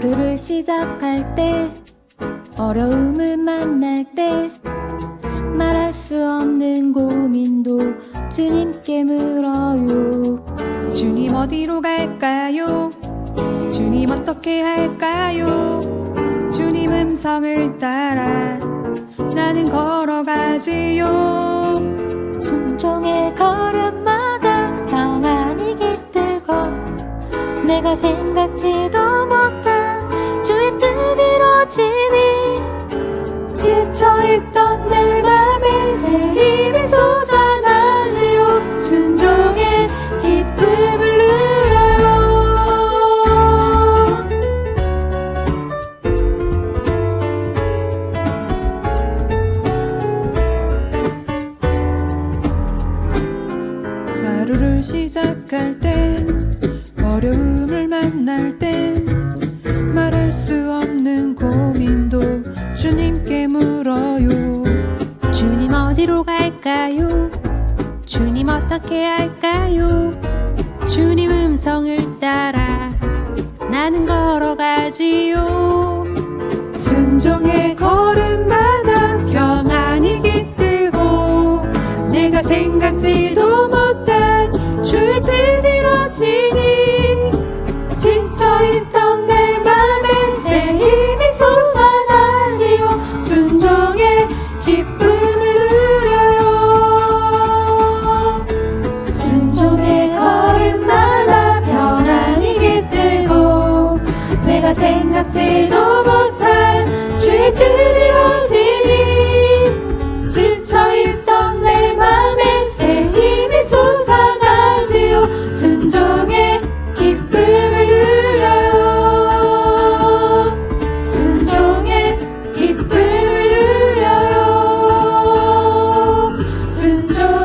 하루를 시작할 때 어려움을 만날 때 말할 수 없는 고민도 주님께 물어요 주님 어디로 갈까요? 주님 어떻게 할까요? 주님 음성을 따라 나는 걸어가지요. 순종의 걸음마다 평안이 깃들고 내가 생각지도 뜻 이루어지니 지쳐있던 내 맘에 새 힘이 솟아나지요 순종의 기쁨을 누려요. 하루를 시작할 땐 어려움을 만날 땐 할까요? 주님 어떻게 할까요? 주님 음성을 따라 나는 걸어가지요. 순종의 걸음마다 평안이 깃들고 내가 생각지도 못한 주의 뜻 이루어지. 내가 생각지도 못한 주의 뜻이 오시니 지쳐있던 내 맘에 새 힘이 솟아나지요. 순종의 기쁨을 누려요. 순종의 기쁨을 누려요. 순종